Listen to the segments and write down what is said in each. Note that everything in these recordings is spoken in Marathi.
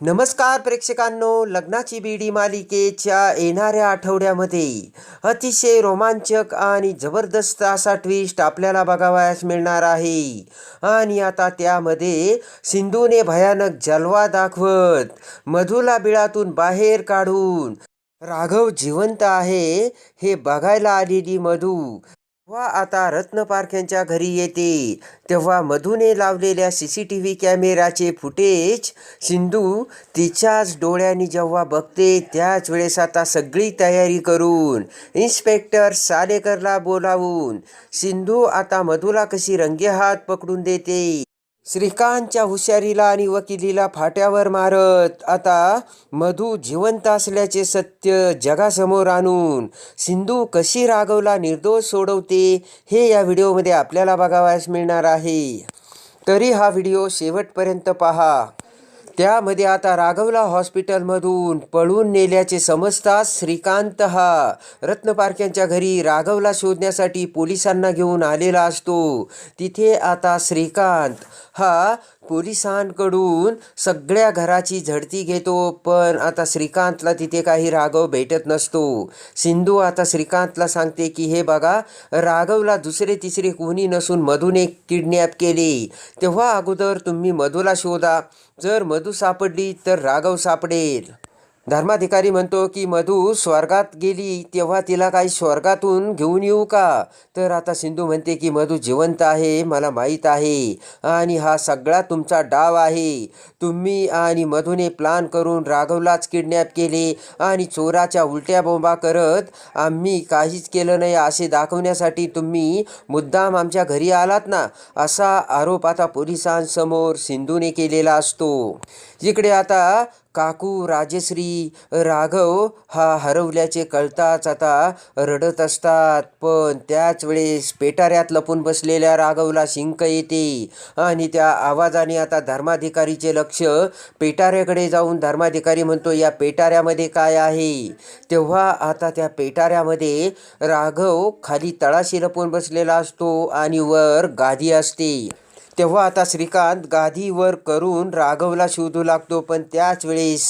नमस्कार प्रेक्षकांनो लग्नाची बीडी मालिकेच्या येणाऱ्या आठवड्यामध्ये अतिशय रोमांचक आणि जबरदस्त असा ट्विस्ट आपल्याला बघावयास मिळणार आहे. आणि आता त्यामध्ये सिंधूने भयानक जलवा दाखवत मधुला बिळातून बाहेर काढून राघव जिवंत आहे हे बघायला आलेली मधू. जेव्हा आता रत्न यांच्या घरी येते तेव्हा मधूने लावलेल्या सी सी टी व्ही कॅमेराचे फुटेज सिंधू तिच्याच डोळ्यांनी जेव्हा बघते त्याच वेळेस आता सगळी तयारी करून इन्स्पेक्टर सालेकरला बोलावून सिंधू आता मधूला कशी रंगेहात पकडून देते? श्रीकांतच्या हुशारीला आणि वकिलीला फाट्यावर मारत आता मधू जिवंत असल्याचे सत्य जगासमोर आणून सिंधू कशी राघवला निर्दोष सोडवते हे या व्हिडिओमध्ये आपल्याला बघावयास मिळणार आहे. तरी हा व्हिडिओ शेवटपर्यंत पहा. त्यामध्ये आता राघवला हॉस्पिटलमधून पळून नेल्याचे समजताच श्रीकांत हा रत्न पारख्यांच्या घरी राघवला शोधण्यासाठी पोलिसांना घेऊन आलेला असतो. तिथे आता श्रीकांत हा पोलिसांकडून सगळ्या घराची झडती घेतो पण आता श्रीकांतला तिथे काही राघव भेटत नसतो. सिंधू आता श्रीकांतला सांगते की हे बघा राघवला दुसरे तिसरे कोणी नसून मधूने किडनॅप केले. तेव्हा अगोदर तुम्ही मधूला शोधा. जर मधू सापडली तर राघव सापडेल. धर्माधिकारी म्हणतो की मधू स्वर्गात गेली तेव्हा तिला काही स्वर्गातून घेऊन येऊ का? तर आता सिंधू म्हणते की मधू जिवंत आहे मला माहीत आहे आणि हा सगळा तुमचा डाव आहे. तुम्ही आणि मधूने प्लान करून राघवलाच किडनॅप केले आणि चोराच्या उलट्या बोंबा करत आम्ही काहीच केलं नाही असे दाखवण्यासाठी तुम्ही मुद्दाम आमच्या घरी आलात ना? असा आरोप आता पोलिसांसमोर सिंधूने केलेला असतो. इकडे आता काकू राजश्री राघव हा हरवल्याचे कळताच आता रडत असतात. पण त्याच वेळेस पेटाऱ्यात लपून बसलेल्या राघवला शिंक येते आणि त्या आवाजाने आता धर्माधिकारीचे लक्ष पेटाऱ्याकडे जाऊन धर्माधिकारी म्हणतो या पेटाऱ्यामध्ये काय आहे? तेव्हा आता त्या पेटाऱ्यामध्ये राघव खाली तळाशी लपून बसलेला असतो आणि वर गादी असते. तेव्हा आता श्रीकांत गादीवर करून राघवला शोधू लागतो पण त्याच वेळेस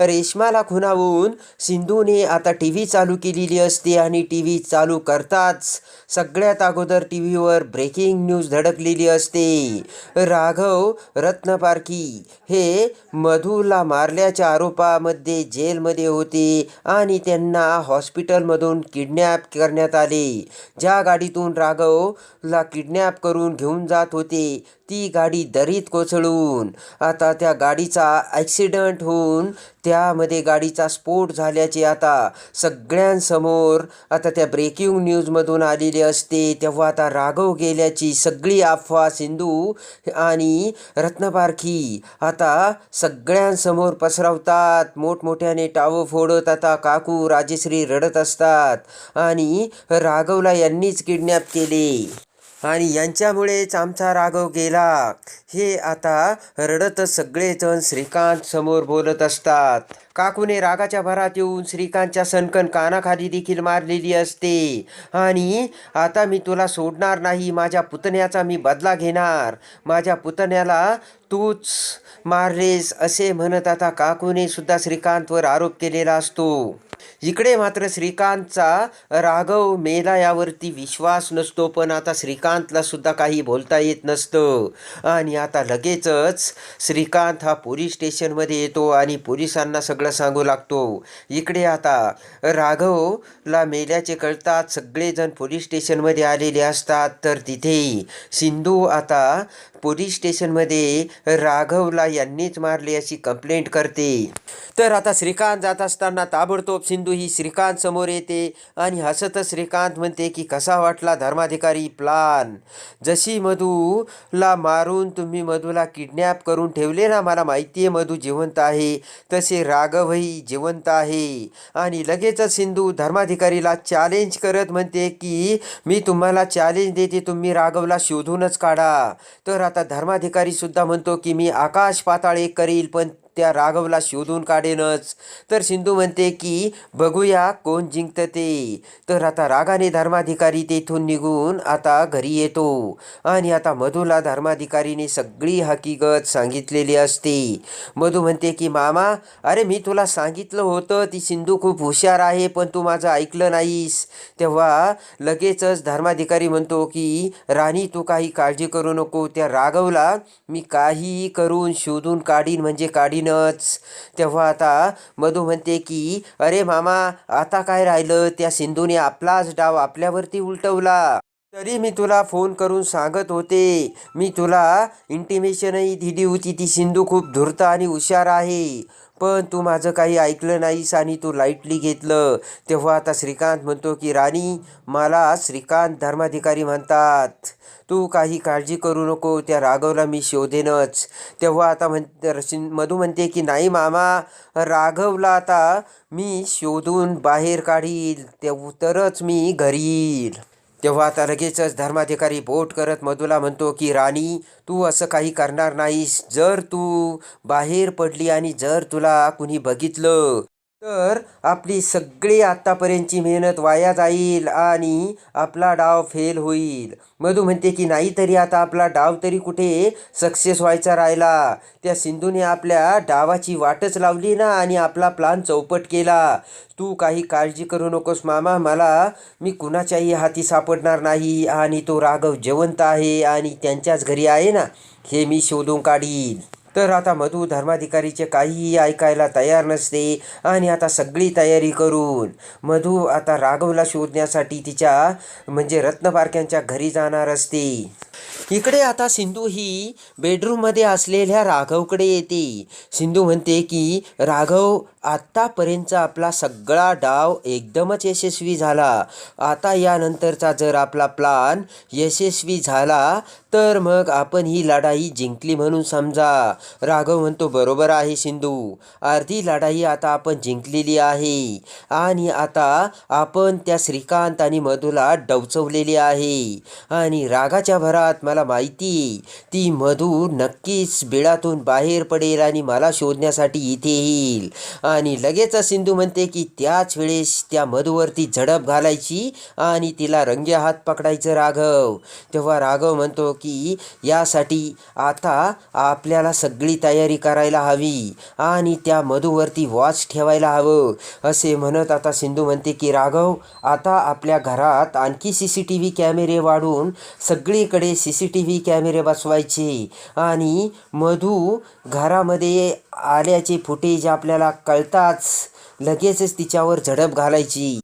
रेशमाला खुणावून सिंधूने आता टी व्ही चालू केलेली असते आणि टी व्ही चालू करताच सगळ्यात अगोदर टी व्हीवर ब्रेकिंग न्यूज धडकलेली असते. राघव रत्नपारखी हे मधूला मारल्याच्या आरोपामध्ये जेलमध्ये होते आणि त्यांना हॉस्पिटलमधून किडनॅप करण्यात आले. ज्या गाडीतून राघवला किडनॅप करून घेऊन जात होते ती गाडी दरीत कोसळून आता त्या गाडीचा ॲक्सिडंट होऊन त्यामध्ये गाडीचा स्फोट झाल्याचे आता सगळ्यांसमोर आता त्या ब्रेकिंग न्यूजमधून आलेली असते तेव्हा आता राघव गेल्याची सगळी अफवा सिंधू आणि रत्नपारखी आता सगळ्यांसमोर पसरवतात. मोठमोठ्याने टावं फोडत आता काकू राजेश्री रडत असतात आणि राघवला यांनीच किडनॅप केले. आणि यांच्यामुळेच आमचा राघव गेला. हे आता रडत सगळेजण श्रीकांत समोर बोलत असतात. काकूने रागाच्या भरात येऊन श्रीकांतच्या सनकन कानाखाली देखील मारलेली असते. आणि आता मी तुला सोडणार नाही माझ्या पुतण्याचा मी बदला घेणार. माझ्या पुतण्याला तूच मारलेस असे म्हणत आता काकूने सुद्धा श्रीकांतवर आरोप केलेला असतो. इकडे मात्र श्रीकांतचा राघव मेला यावरती विश्वास नसतो पण आता श्रीकांतला सुद्धा काही बोलता येत नसतं. आणि आता लगेचच श्रीकांत हा पोलीस स्टेशनमध्ये येतो आणि पोलिसांना सगळं सांगू लागतो. इकडे आता राघवला मेल्याचे कळतात सगळेजण पोलीस स्टेशनमध्ये आलेले असतात. तर तिथे सिंधू आता पोलीस स्टेशनमध्ये राघवला यांनीच मारले अशी कंप्लेंट करते. तर आता श्रीकांत जात असताना ताबडतोब सिंधू ही श्रीकांत समोर येते आणि हसतच श्रीकांत म्हणते की कसा वाटला धर्माधिकारी प्लान जशी मधूला मारून तुम्ही मधूला किडनॅप करून ठेवले ना मला माहिती आहे मधू जिवंत आहे. तसे राघवही जिवंत आहे. आणि लगेचच सिंधू धर्माधिकारीला चॅलेंज करत म्हणते की मी तुम्हाला चॅलेंज देते तुम्ही राघवला शोधूनच काढा. तर आता धर्माधिकारी सुद्धा म्हणतो की मी आकाश पाताळ एक करील पण त्या राघवला शोधून काढेनच. तर सिंधू म्हणते की बघूया कोण जिंकतं ते. तर आता रागाने धर्माधिकारी तेथून निघून आता घरी येतो. आणि आता मधूला धर्माधिकारीने सगळी हकीकत सांगितलेली असते. मधू म्हणते की मामा अरे मी तुला सांगितलं होतं ती सिंधू खूप हुशार आहे पण तू माझं ऐकलं नाहीस. तेव्हा लगेचच धर्माधिकारी म्हणतो की राणी तू काही काळजी करू नको. त्या राघवला मी काही करून शोधून काढीन म्हणजे काढीन होईनच तेव्हा आता मधू म्हणते की अरे मामा आता काय राहिलं? त्या सिंधूने आपलाच डाव आपल्यावरती उलटवला. तरी मी तुला फोन करून सांगत होते. मी तुला इंटिमेशनही दिली होती. ती सिंधू खूप धूर्त आणि हुशार आहे. पण तू माझं काही ऐकलं नाहीस आणि तू लाईटली घेतलं. तेव्हा आता श्रीकांत म्हणतो की राणी मला श्रीकांत धर्माधिकारी म्हणतात. तू काही काळजी करू नको. त्या राघवला मी शोधेनच. तेव्हा आता म्हण रशिन मधू म्हणते की नाही मामा राघवला आता मी शोधून बाहेर काढील. तेव्हा तरच मी घरी येईल. तेव्हा आता लगेचच धर्माधिकारी बोट करत मधूला म्हणतो की राणी तू असं काही करणार नाहीस. जर तू बाहेर पडली आणि जर तुला कुणी बघितलं तर आपली सगळी आत्तापर्यंतची मेहनत वाया जाईल आणि आपला डाव फेल होईल. मधू म्हणते की नाही तरी आता आपला डाव तरी कुठे सक्सेस व्हायचा राहिला. त्या सिंधूने आपल्या डावाची वाटच लावली ना आणि आपला प्लान चौपट केला. तू काही काळजी करू नकोस मामा मला मी कुणाच्याही हाती सापडणार नाही आणि तो राघव जिवंत आहे आणि त्यांच्याच घरी आहे ना हे मी शोधून काढीन. तर आता मधू धर्माधिकारीचे काहीही ऐकायला तयार नसते आणि आता सगळी तयारी करून मधू आता राघवला शोधण्यासाठी तिच्या म्हणजे रत्नपारख्यांच्या घरी जाणार असते. इकडे आता सिंधू ही बेडरूममध्ये असलेल्या राघवकडे येते. सिंधू म्हणते की राघव आत्तापर्यंतचा आपला सगळा डाव एकदमच यशस्वी झाला. आता यानंतरचा जर आपला प्लान यशस्वी झाला तर मग आपण ही लढाई जिंकली म्हणून समजा. राघव म्हणतो बरोबर आहे सिंधू. अर्धी लढाई आता आपण जिंकलेली आहे. आणि आता आपण त्या श्रीकांत आणि मधूला डवचवलेली आहे. आणि रागाच्या भरात मला माहिती ती मधू नक्कीच बिळातून बाहेर पडेल आणि मला शोधण्यासाठी इथे येईल. आणि लगेचच सिंधू म्हणते की त्याच वेळेस त्या मधूवरती झडप घालायची आणि तिला रंगे हात पकडायचं राघव. तेव्हा राघव म्हणतो की यासाठी आता आपल्याला सगळी तयारी करायला हवी आणि त्या मधूवरती वॉच ठेवायला हवं असे म्हणत आता सिंधू म्हणते की राघव आता आपल्या घरात आणखी सी सी टी व्ही कॅमेरे वाढून सगळीकडे सी सी टी व्ही कॅमेरे बसवायचे आणि मधू घरामध्ये आल्याचे फुटेज आपल्याला कळताच लगेचच तिच्यावर झडप घालायची.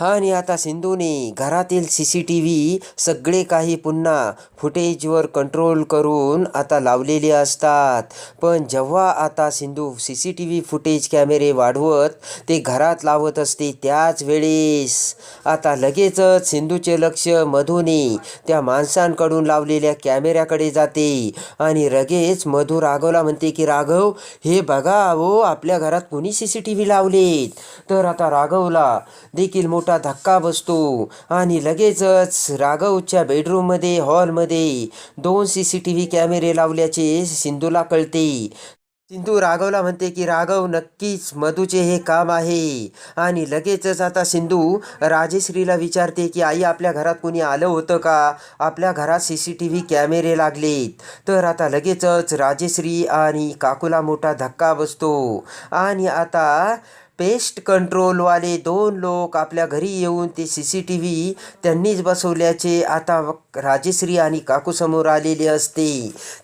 आणि आता सिंधूने घरातील सी सी टी व्ही सगळे काही पुन्हा फुटेजवर कंट्रोल करून आता लावलेले असतात. पण जेव्हा आता Sindhu C C T V footage कॅमेरे वाढवत ते घरात लावत असते त्याच वेळेस. आता लगेचच सिंधूचे लक्ष मधूने त्या माणसांकडून लावलेल्या कॅमेऱ्याकडे जाते. आणि लगेच मधू राघवला म्हणते की राघव हे बघा अहो आपल्या घरात कोणी सी सी टी व्ही लावलेत? तर आता राघवला देखील मोठा धक्का बसतो. आणि लगेचच राघवच्या बेडरूममध्ये हॉलमध्ये दोन सी सी टी व्ही कॅमेरे लावल्याचे सिंधूला कळते. सिंधू राघवला म्हणते की राघव नक्कीच मधूचे हे काम आहे. आणि लगेचच आता सिंधू राजेश्रीला विचारते की आई आपल्या घरात कोणी आलं होतं का? आपल्या घरात सी सी टी व्ही कॅमेरे लागलेत. तर आता लगेचच राजेश्री आणि काकूला मोठा धक्का बसतो. आणि आता पेस्ट कंट्रोलवाले दोन लोक आपल्या घरी येऊन ते सी सी टी व्ही त्यांनीच बसवल्याचे आता राजेश्री आणि काकूसमोर आलेले असते.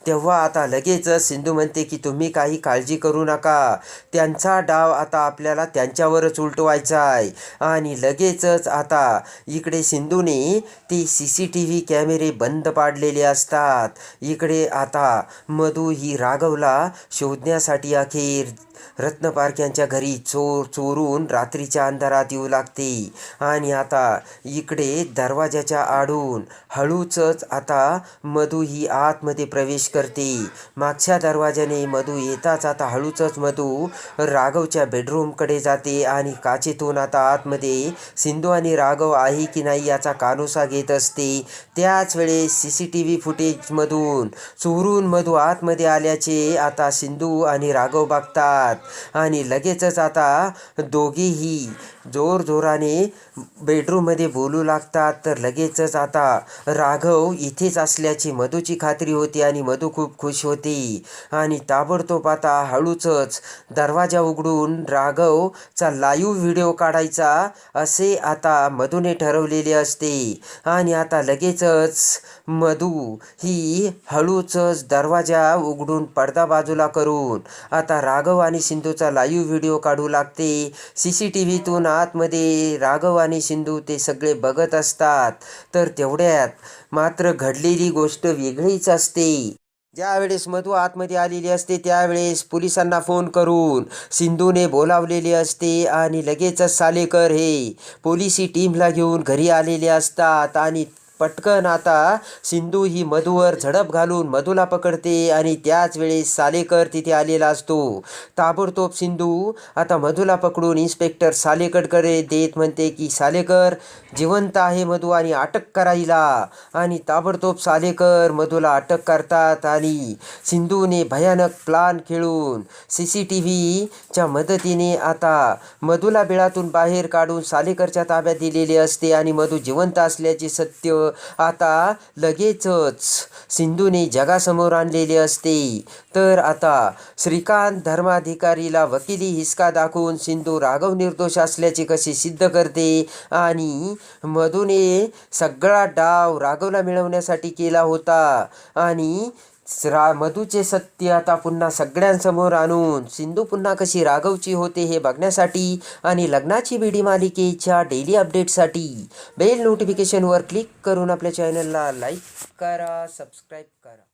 तेव्हा आता लगेचच सिंधू म्हणते की तुम्ही काही काळजी करू नका. त्यांचा डाव आता आपल्याला त्यांच्यावरच उलटवायचा आहे. आणि लगेचच आता इकडे सिंधूने ती सी सी टी व्ही कॅमेरे बंद पाडलेले असतात. इकडे आता मधू ही राघवला शोधण्यासाठी अखेर रत्नपारख्यांच्या घरी चोर चोरून रात्रीच्या अंधारात येऊ लागते. आणि आता इकडे दरवाजाच्या आडून हळूचच आता मधू ही आतमध्ये प्रवेश करते. मागच्या दरवाजाने मधू येताच आता हळूचच मधू राघवच्या बेडरूमकडे जाते आणि काचेतून आता आतमध्ये सिंधू आणि राघव आहे की नाही याचा कानोसा घेत असते. त्याच वेळेस सी सी टी व्ही फुटेजमधून चोरून मधू आतमध्ये आल्याचे आता सिंधू आणि राघव बघतात. आणि लगेचच आता दोघीही जोरजोराने बेडरूममध्ये बोलू लागतात. तर लगेचच आता राघव इथेच असल्याची मधूची खात्री होती आणि मधू खूप खुश होती. आणि ताबडतोब आता हळूचच दरवाजा उघडून राघवचा लाईव्ह व्हिडिओ काढायचा असे आता मधूने ठरवलेले असते. आणि आता लगेचच मधू ही हळूचच दरवाजा उघडून पडदा बाजूला करून आता राघव आणि सिंधूचा लाईव्ह व्हिडिओ काढू लागते. सी सी टी व्हीतून आतमध्ये राघव आणि सिंधू ते सगळे बघत असतात. तर तेवढ्यात मात्र घडलेली गोष्ट वेगळीच असते. ज्यावेळेस मधू आतमध्ये आलेली असते त्यावेळेस पोलिसांना फोन करून सिंधूने बोलावलेले असते आणि लगेचच सालेकर हे पोलिसी टीमला घेऊन घरी आलेले असतात आणि पटकन आता सिंधू ही मधूवर झडप घालून मधूला पकडते आणि त्याच वेळेस सालेकर तिथे आलेला असतो. ताबडतोब सिंधू आता मधूला पकडून इन्स्पेक्टर सालेकडकडे देत म्हणते की सालेकर जिवंत आहे मधू आणि अटक करायला आणि ताबडतोब सालेकर मधूला अटक करतात आणि सिंधूने भयानक प्लान खेळून सी सी टी व्हीच्या मदतीने आता मधूला बिळातून बाहेर काढून सालेकरच्या ताब्यात दिलेले असते आणि मधू जिवंत असल्याचे सत्य आता लगेचच सिंधूने जगासमोर आणलेले असते. तर आता श्रीकांत धर्माधिकारीला वकिली हिसका दाखवून सिंधू राघव निर्दोष असल्याचे कसे सिद्ध करते आणि मधूने सगळा डाव राघवला मिळवण्यासाठी केला होता आणि रा मधूचे सत्य आता पुन्हा सगळ्यांसमोर आणून सिंधू पुन्हा कशी राघवची होते हे बघण्यासाठी आणि लग्नाची बीडी मालिकेच्या डेली अपडेटसाठी बेल नोटिफिकेशनवर क्लिक करून आपल्या चॅनलला लाईक करा सबस्क्राईब करा.